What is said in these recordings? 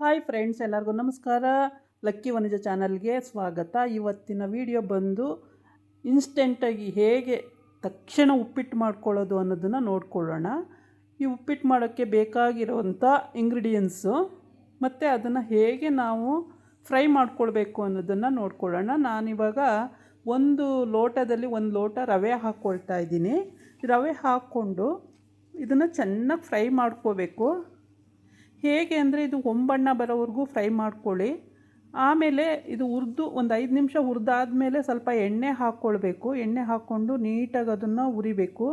Hi friends, ಎಲ್ಲರಿಗೂ ನಮಸ್ಕಾರ. Lucky Vanaja ಚಾನಲ್ಗೆ ಸ್ವಾಗತ. ಇವತ್ತಿನ ವಿಡಿಯೋ ಬಂದು ಇನ್ಸ್ಟೆಂಟಾಗಿ ಹೇಗೆ ತಕ್ಷಣ ಉಪ್ಪಿಟ್ಟು ಮಾಡ್ಕೊಳ್ಳೋದು ಅನ್ನೋದನ್ನು ನೋಡ್ಕೊಳ್ಳೋಣ. ಈ ಉಪ್ಪಿಟ್ಟು ಮಾಡೋಕ್ಕೆ ಬೇಕಾಗಿರುವಂಥ ಇಂಗ್ರೀಡಿಯೆಂಟ್ಸು ಮತ್ತು ಅದನ್ನು ಹೇಗೆ ನಾವು ಫ್ರೈ ಮಾಡ್ಕೊಳ್ಬೇಕು ಅನ್ನೋದನ್ನು ನೋಡ್ಕೊಳ್ಳೋಣ. ನಾನಿವಾಗ ಒಂದು ಲೋಟದಲ್ಲಿ ಒಂದು ಲೋಟ ರವೆ ಹಾಕ್ಕೊಳ್ತಾ ಇದ್ದೀನಿ. ರವೆ ಹಾಕ್ಕೊಂಡು ಇದನ್ನು ಚೆನ್ನಾಗಿ ಫ್ರೈ ಮಾಡ್ಕೋಬೇಕು. ಹೇಗೆ ಅಂದರೆ ಇದು ಒಂಬಣ್ಣ ಬರೋವರೆಗೂ ಫ್ರೈ ಮಾಡ್ಕೊಳ್ಳಿ. ಆಮೇಲೆ ಇದು ಹುರಿದು ಒಂದು ಐದು ನಿಮಿಷ ಹುರಿದಾದ್ಮೇಲೆ ಸ್ವಲ್ಪ ಎಣ್ಣೆ ಹಾಕ್ಕೊಳ್ಬೇಕು. ಎಣ್ಣೆ ಹಾಕ್ಕೊಂಡು ನೀಟಾಗಿ ಅದನ್ನು ಉರಿಬೇಕು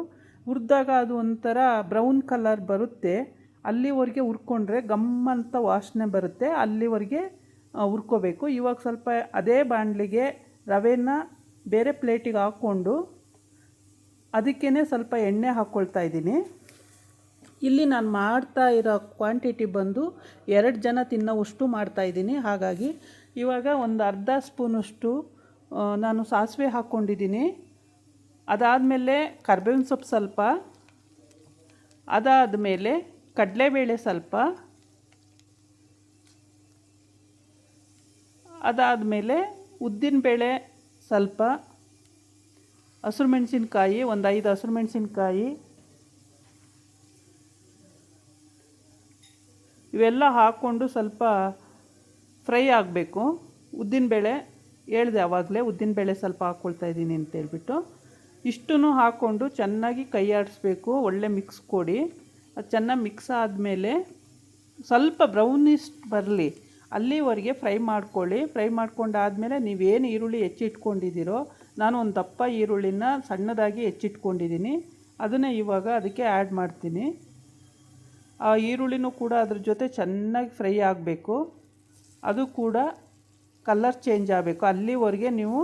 ಹುರಿದಾಗ ಅದು ಒಂಥರ ಬ್ರೌನ್ ಕಲರ್ ಬರುತ್ತೆ. ಅಲ್ಲಿವರೆಗೆ ಹುರ್ಕೊಂಡ್ರೆ ಗಮ್ ಅಂತ ವಾಸನೆ ಬರುತ್ತೆ. ಅಲ್ಲಿವರೆಗೆ ಹುರ್ಕೋಬೇಕು. ಇವಾಗ ಸ್ವಲ್ಪ ಅದೇ ಬಾಣಲಿಗೆ ರವೆನ ಬೇರೆ ಪ್ಲೇಟಿಗೆ ಹಾಕ್ಕೊಂಡು ಅದಕ್ಕೇ ಸ್ವಲ್ಪ ಎಣ್ಣೆ ಹಾಕ್ಕೊಳ್ತಾ ಇದ್ದೀನಿ. ಇಲ್ಲಿ ನಾನು ಮಾಡ್ತಾ ಇರೋ ಕ್ವಾಂಟಿಟಿ ಬಂದು ಎರಡು ಜನ ತಿನ್ನೋವಷ್ಟು ಮಾಡ್ತಾಯಿದ್ದೀನಿ ಹಾಗಾಗಿ ಇವಾಗ ಒಂದು ಅರ್ಧ ಸ್ಪೂನಷ್ಟು ನಾನು ಸಾಸಿವೆ ಹಾಕ್ಕೊಂಡಿದ್ದೀನಿ ಅದಾದಮೇಲೆ ಕರ್ಬೇವಿನ ಸೊಪ್ಪು ಸ್ವಲ್ಪ ಅದಾದ ಮೇಲೆ ಕಡಲೆಬೇಳೆ ಸ್ವಲ್ಪ, ಅದಾದಮೇಲೆ ಉದ್ದಿನಬೇಳೆ ಸ್ವಲ್ಪ, ಹಸಿರು ಮೆಣಸಿನ್ಕಾಯಿ, ಒಂದು ಐದು ಹಸಿರು ಮೆಣಸಿನ್ಕಾಯಿ ಇವೆಲ್ಲ ಹಾಕ್ಕೊಂಡು ಸ್ವಲ್ಪ ಫ್ರೈ ಆಗಬೇಕು. ಉದ್ದಿನಬೇಳೆ ಹೇಳಿದೆ ಆವಾಗಲೇ ಉದ್ದಿನಬೇಳೆ ಸ್ವಲ್ಪ ಹಾಕ್ಕೊಳ್ತಾ ಇದ್ದೀನಿ ಅಂತೇಳ್ಬಿಟ್ಟು ಇಷ್ಟನ್ನು ಹಾಕ್ಕೊಂಡು ಚೆನ್ನಾಗಿ ಕೈ ಆಡಿಸ್ಬೇಕು ಒಳ್ಳೆ ಮಿಕ್ಸ್ ಕೊಡಿ. ಅದು ಚೆನ್ನಾಗಿ ಮಿಕ್ಸ್ ಆದಮೇಲೆ ಸ್ವಲ್ಪ ಬ್ರೌನಿಶ್ ಬರಲಿ, ಅಲ್ಲಿವರೆಗೆ ಫ್ರೈ ಮಾಡ್ಕೊಳ್ಳಿ. ಫ್ರೈ ಮಾಡ್ಕೊಂಡಾದಮೇಲೆ ನೀವೇನು ಈರುಳ್ಳಿ ಹೆಚ್ಚಿಟ್ಕೊಂಡಿದ್ದೀರೋ ನಾನು ಒಂದು ದಪ್ಪ ಈರುಳ್ಳಿನ ಸಣ್ಣದಾಗಿ ಹೆಚ್ಚಿಟ್ಕೊಂಡಿದ್ದೀನಿ. ಅದನ್ನೇ ಇವಾಗ ಅದಕ್ಕೆ ಆ್ಯಡ್ ಮಾಡ್ತೀನಿ. ಆ ಈರುಳ್ಳಿನೂ ಕೂಡ ಅದ್ರ ಜೊತೆ ಚೆನ್ನಾಗಿ ಫ್ರೈ ಆಗಬೇಕು. ಅದು ಕೂಡ ಕಲರ್ ಚೇಂಜ್ ಆಗಬೇಕು. ಅಲ್ಲಿವರೆಗೆ ನೀವು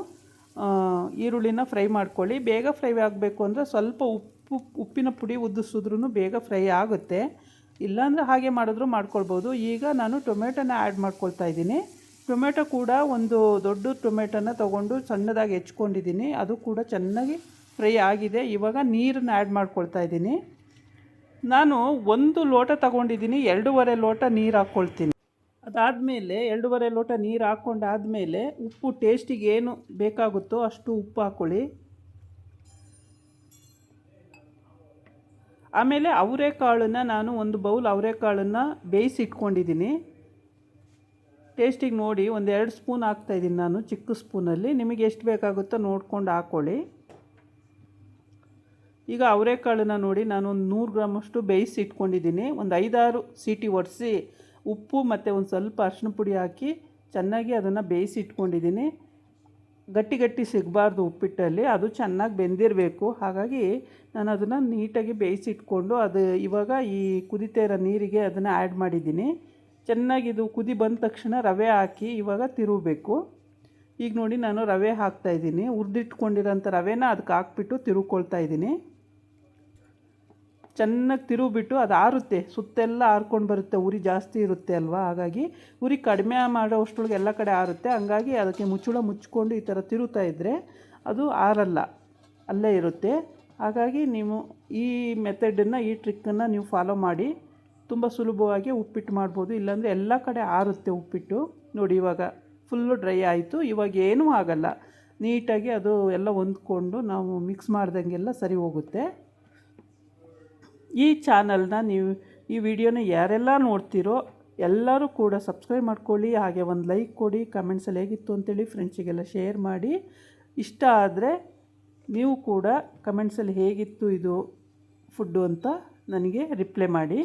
ಈರುಳ್ಳಿನ ಫ್ರೈ ಮಾಡ್ಕೊಳ್ಳಿ. ಬೇಗ ಫ್ರೈ ಆಗಬೇಕು ಅಂದರೆ ಸ್ವಲ್ಪ ಉಪ್ಪು, ಉಪ್ಪಿನ ಪುಡಿ ಉದ್ದಿಸಿದ್ರೂ ಬೇಗ ಫ್ರೈ ಆಗುತ್ತೆ. ಇಲ್ಲಾಂದರೆ ಹಾಗೆ ಮಾಡಿದ್ರು ಮಾಡ್ಕೊಳ್ಬೋದು. ಈಗ ನಾನು ಟೊಮೆಟೊನ ಆ್ಯಡ್ ಮಾಡ್ಕೊಳ್ತಾ ಇದ್ದೀನಿ. ಟೊಮೆಟೊ ಕೂಡ ಒಂದು ದೊಡ್ಡ ಟೊಮೆಟೊನ ತೊಗೊಂಡು ಸಣ್ಣದಾಗಿ ಹೆಚ್ಕೊಂಡಿದ್ದೀನಿ. ಅದು ಕೂಡ ಚೆನ್ನಾಗಿ ಫ್ರೈ ಆಗಿದೆ. ಇವಾಗ ನೀರನ್ನ ಆ್ಯಡ್ ಮಾಡ್ಕೊಳ್ತಾ ಇದ್ದೀನಿ. ನಾನು ಒಂದು ಲೋಟ ತಗೊಂಡಿದ್ದೀನಿ, ಎರಡೂವರೆ ಲೋಟ ನೀರು ಹಾಕ್ಕೊಳ್ತೀನಿ. ಅದಾದಮೇಲೆ, ಎರಡೂವರೆ ಲೋಟ ನೀರು ಹಾಕ್ಕೊಂಡಾದಮೇಲೆ ಉಪ್ಪು ಟೇಸ್ಟಿಗೆ ಏನು ಬೇಕಾಗುತ್ತೋ ಅಷ್ಟು ಉಪ್ಪು ಹಾಕ್ಕೊಳ್ಳಿ. ಆಮೇಲೆ ಅವರೆಕಾಳನ್ನು ನಾನು ಒಂದು ಬೌಲ್ ಅವರೆಕಾಳನ್ನು ಬೇಯಿಸಿ ಇಟ್ಕೊಂಡಿದ್ದೀನಿ ಟೇಸ್ಟಿಗೆ ನೋಡಿ ಒಂದು ಎರಡು ಸ್ಪೂನ್ ಹಾಕ್ತಾಯಿದ್ದೀನಿ ನಾನು, ಚಿಕ್ಕ ಸ್ಪೂನಲ್ಲಿ. ನಿಮಗೆ ಎಷ್ಟು ಬೇಕಾಗುತ್ತೋ ನೋಡ್ಕೊಂಡು ಹಾಕ್ಕೊಳ್ಳಿ. ಈಗ ಅವರೆಕಾಳನ್ನು ನೋಡಿ ನಾನು ಒಂದು ನೂರು ಗ್ರಾಮಷ್ಟು ಬೇಯಿಸಿ ಇಟ್ಕೊಂಡಿದ್ದೀನಿ. ಒಂದು ಐದಾರು ಸೀಟಿ ಒಡಿಸಿ ಉಪ್ಪು ಮತ್ತು ಒಂದು ಸ್ವಲ್ಪ ಅರಿಶಿನ ಪುಡಿ ಹಾಕಿ ಚೆನ್ನಾಗಿ ಅದನ್ನು ಬೇಯಿಸಿ ಇಟ್ಕೊಂಡಿದ್ದೀನಿ. ಗಟ್ಟಿ ಗಟ್ಟಿ ಸಿಗಬಾರ್ದು ಉಪ್ಪಿಟ್ಟಲ್ಲಿ. ಅದು ಚೆನ್ನಾಗಿ ಬೆಂದಿರಬೇಕು. ಹಾಗಾಗಿ ನಾನು ಅದನ್ನು ನೀಟಾಗಿ ಬೇಯಿಸಿ ಇಟ್ಕೊಂಡು ಅದು ಇವಾಗ ಈ ಕುದಿತಾ ಇರೋ ನೀರಿಗೆ ಅದನ್ನು ಆ್ಯಡ್ ಮಾಡಿದ್ದೀನಿ. ಚೆನ್ನಾಗಿ ಇದು ಕುದಿ ಬಂದ ತಕ್ಷಣ ರವೆ ಹಾಕಿ ಇವಾಗ ತಿರುಗಬೇಕು. ಈಗ ನೋಡಿ ನಾನು ರವೆ ಹಾಕ್ತಾಯಿದ್ದೀನಿ ಹುರಿದಿಟ್ಕೊಂಡಿರೋಂಥ ರವೆನ ಅದಕ್ಕೆ ಹಾಕ್ಬಿಟ್ಟು ತಿರುಗ್ಕೊಳ್ತಾ ಇದ್ದೀನಿ. ಚೆನ್ನಾಗಿ ತಿರುಗಿಬಿಟ್ಟು ಅದು ಆರುತ್ತೆ. ಸುತ್ತೆಲ್ಲ ಆರ್ಕೊಂಡು ಬರುತ್ತೆ. ಉರಿ ಜಾಸ್ತಿ ಇರುತ್ತೆ ಅಲ್ವಾ? ಹಾಗಾಗಿ ಉರಿ ಕಡಿಮೆ ಮಾಡೋ ಅಷ್ಟೊಳಗೆ ಎಲ್ಲ ಕಡೆ ಆರುತ್ತೆ. ಹಂಗಾಗಿ ಅದಕ್ಕೆ ಮುಚ್ಚಳ ಮುಚ್ಕೊಂಡು ಈ ಥರ ತಿರುತ್ತಾ ಇದ್ದರೆ ಅದು ಆರಲ್ಲ. ಅಲ್ಲೇ ಇರುತ್ತೆ. ಹಾಗಾಗಿ ನೀವು ಈ ಮೆಥಡನ್ನು, ಈ ಟ್ರಿಕ್ಕನ್ನು ನೀವು ಫಾಲೋ ಮಾಡಿ. ತುಂಬ ಸುಲಭವಾಗಿ ಉಪ್ಪಿಟ್ಟು ಮಾಡ್ಬೋದು. ಇಲ್ಲಾಂದರೆ ಎಲ್ಲ ಕಡೆ ಆರುತ್ತೆ ಉಪ್ಪಿಟ್ಟು. ನೋಡಿ, ಇವಾಗ ಫುಲ್ಲು ಡ್ರೈ ಆಯಿತು. ಇವಾಗ ಏನೂ ಆಗಲ್ಲ. ನೀಟಾಗಿ ಅದು ಎಲ್ಲ ಹೊಂದ್ಕೊಂಡು ನಾವು ಮಿಕ್ಸ್ ಮಾಡ್ದಂಗೆಲ್ಲ ಸರಿ ಹೋಗುತ್ತೆ. ಈ ಚಾನಲ್ನ ನೀವು ಈ ವಿಡಿಯೋನ ಯಾರೆಲ್ಲ ನೋಡ್ತೀರೋ ಎಲ್ಲರೂ ಕೂಡ ಸಬ್ಸ್ಕ್ರೈಬ್ ಮಾಡ್ಕೊಳ್ಳಿ, ಹಾಗೆ ಒಂದು ಲೈಕ್ ಕೊಡಿ ಕಮೆಂಟ್ಸಲ್ಲಿ ಹೇಗಿತ್ತು ಅಂತೇಳಿ ಫ್ರೆಂಡ್ಸಿಗೆಲ್ಲ ಶೇರ್ ಮಾಡಿ. ಇಷ್ಟ ಆದರೆ ನೀವು ಕೂಡ ಕಮೆಂಟ್ಸಲ್ಲಿ ಹೇಗಿತ್ತು ಇದು ಫುಡ್ಡು ಅಂತ ನನಗೆ ರಿಪ್ಲೈ ಮಾಡಿ.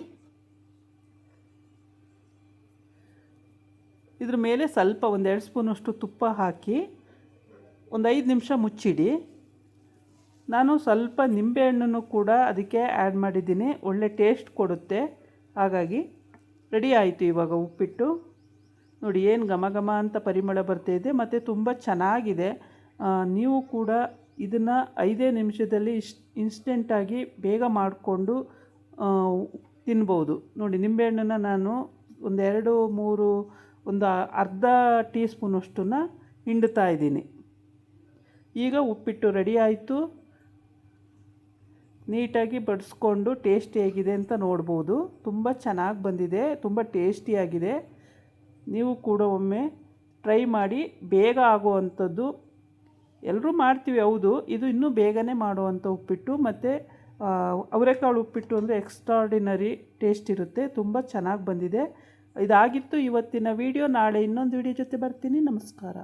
ಇದ್ರ ಮೇಲೆ ಸ್ವಲ್ಪ ಒಂದೆರಡು ಸ್ಪೂನಷ್ಟು ತುಪ್ಪ ಹಾಕಿ, ಒಂದು ಐದು ನಿಮಿಷ ಮುಚ್ಚಿಡಿ. ನಾನು ಸ್ವಲ್ಪ ನಿಂಬೆಹಣ್ಣನ್ನು ಕೂಡ ಅದಕ್ಕೆ ಆ್ಯಡ್ ಮಾಡಿದ್ದೀನಿ. ಒಳ್ಳೆ ಟೇಸ್ಟ್ ಕೊಡುತ್ತೆ. ಹಾಗಾಗಿ ರೆಡಿ ಆಯಿತು ಇವಾಗ ಉಪ್ಪಿಟ್ಟು. ನೋಡಿ ಏನು ಘಮ ಘಮ ಅಂತ ಪರಿಮಳ ಬರ್ತಾಯಿದೆ ಮತ್ತು ತುಂಬ ಚೆನ್ನಾಗಿದೆ. ನೀವು ಕೂಡ ಇದನ್ನು ಐದೇ ನಿಮಿಷದಲ್ಲಿ ಇಶ್ ಇನ್ಸ್ಟೆಂಟಾಗಿ ಬೇಗ ಮಾಡಿಕೊಂಡು ತಿನ್ಬೋದು. ನೋಡಿ ನಿಂಬೆಹಣ್ಣನ್ನು ನಾನು ಒಂದೆರಡು ಮೂರು, ಒಂದು ಅರ್ಧ ಟೀ ಸ್ಪೂನಷ್ಟನ್ನು ಹಿಂಡ್ತಾ ಇದ್ದೀನಿ. ಈಗ ಉಪ್ಪಿಟ್ಟು ರೆಡಿ ಆಯಿತು. ನೀಟಾಗಿ ಬಡಿಸ್ಕೊಂಡು ಟೇಸ್ಟಿ ಆಗಿದೆ ಅಂತ ನೋಡ್ಬೋದು. ತುಂಬ ಚೆನ್ನಾಗಿ ಬಂದಿದೆ, ತುಂಬ ಟೇಸ್ಟಿಯಾಗಿದೆ ನೀವು ಕೂಡ ಒಮ್ಮೆ ಟ್ರೈ ಮಾಡಿ, ಬೇಗ ಆಗುವಂಥದ್ದು. ಎಲ್ಲರೂ ಮಾಡ್ತೀವಿ, ಹೌದು. ಇದು ಇನ್ನೂ ಬೇಗನೆ ಮಾಡುವಂಥ ಉಪ್ಪಿಟ್ಟು. ಮತ್ತು ಅವರೆಕಾಳು ಉಪ್ಪಿಟ್ಟು ಅಂದರೆ ಎಕ್ಸ್ಟ್ರಾರ್ಡಿನರಿ ಟೇಸ್ಟ್ ಇರುತ್ತೆ. ತುಂಬ ಚೆನ್ನಾಗಿ ಬಂದಿದೆ. ಇದಾಗಿತ್ತು ಇವತ್ತಿನ ವಿಡಿಯೋ ನಾಳೆ ಇನ್ನೊಂದು ವಿಡಿಯೋ ಜೊತೆ ಬರ್ತೀನಿ. ನಮಸ್ಕಾರ.